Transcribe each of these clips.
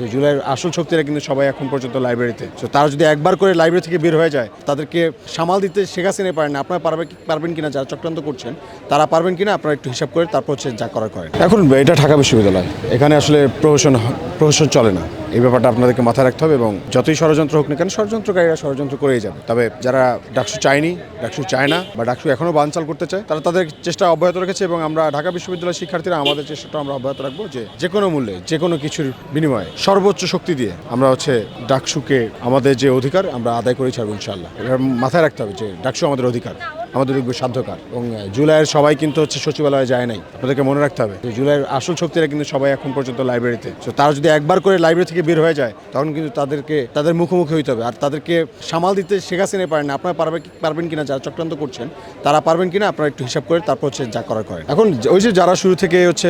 জুলাইয়ের আসল শক্তিরা কিন্তু সবাই এখন পর্যন্ত লাইব্রেরিতে তো তারা যদি একবার করে লাইব্রেরি থেকে বের হয়ে যায়, তাদেরকে সামাল দিতে শেখ হাসিনা পারেন না। আপনারা পারবে পারবেন কিনা যারা চক্রান্ত করছেন, তারা পারবেন কিনা আপনারা একটু হিসাব করে তারপর হচ্ছে যা করার করেন। এখন এটা ঢাকা বিশ্ববিদ্যালয়। এখানে আসলে প্রহসন প্রহসন চলে না। এই ব্যাপারটা আপনাদেরকে মাথায় রাখতে হবে এবং যতই ষড়যন্ত্র হোক না কেন, ষড়যন্ত্রকারীরা ষড়যন্ত্র করেই যাবে। তবে যারা ডাকসু চায়নি, ডাকসু চায় না বা ডাকসু এখনও বানচাল করতে চায়, তারা তাদের চেষ্টা অব্যাহত রেখেছে এবং আমরা ঢাকা বিশ্ববিদ্যালয়ের শিক্ষার্থীরা আমাদের চেষ্টাটা আমরা অব্যাহত রাখব যে যে কোনো মূল্যে, যে কোনো কিছুর বিনিময়ে, সর্বোচ্চ শক্তি দিয়ে আমরা হচ্ছে ডাকসুকে আমাদের যে অধিকার আমরা আদায় করেই ছাড়বো ইনশাল্লাহ এটা মাথায় রাখতে হবে যে ডাকসু আমাদের অধিকার। আমাদের যোগ্য সাধ্যকার। এবং জুলাইয়ের সবাই কিন্তু হচ্ছে সচিবালয়ে যায় নাই। আপনাদেরকে মনে রাখতে হবে যে, জুলাইয়ের আসল শক্তিরা কিন্তু সবাই এখন পর্যন্ত লাইব্রেরিতে তো তারা যদি একবার করে লাইব্রেরি থেকে বের হয়ে যায়, তখন কিন্তু তাদেরকে, তাদের মুখোমুখি হইতে হবে। আর তাদেরকে সামাল দিতে শেখ হাসিনা পারেন না। আপনারা পারবে পারবেন কিনা যারা চক্রান্ত করছেন, তারা পারবেন কিনা আপনারা একটু হিসাব করে তারপর হচ্ছে যা করার করেন। এখন ওই যে যারা শুরু থেকে হচ্ছে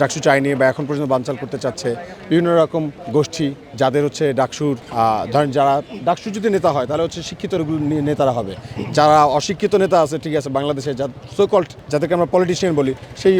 ডাকসু চায়নি বা এখন পর্যন্ত বানচাল করতে চাচ্ছে, বিভিন্ন রকম গোষ্ঠী যাদের হচ্ছে ডাকসুর ধরেন যারা, ডাকসুর যদি নেতা হয়, তাহলে হচ্ছে শিক্ষিত নেতারা হবে। যারা অশিক্ষিত নেতা আছে, ঠিক আছে বাংলাদেশে যা সোকল্ড যাদেরকে আমরা পলিটিশিয়ান বলি, সেই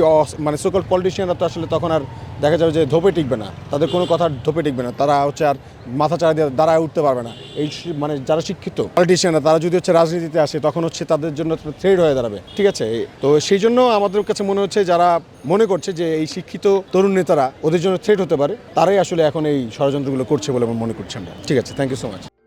মানে সোকল্ড পলিটিশিয়ানরা তো আসলে তখন আর দেখা যাবে যে ধোপে টিকবে না। তাদের কোনো কথা ধোপে টিকবে না। তারা হচ্ছে আর মাথা চাড়া দিয়ে দাঁড়ায় উঠতে পারবে না। এই মানে যারা শিক্ষিত পলিটিশিয়ানরা তারা যদি হচ্ছে রাজনীতিতে আসে, তখন হচ্ছে তাদের জন্য থ্রেড হয়ে দাঁড়াবে। ঠিক আছে? তো সেই জন্য আমাদের কাছে মনে হচ্ছে যারা মনে করছে যে এই শিক্ষিত তরুণ নেতারা ওদের জন্য থ্রেড হতে পারে, তারাই আসলে এখন এই ষড়যন্ত্রগুলো করছে বলে আমরা মনে করছি আমরা। ঠিক আছে? Thank you so much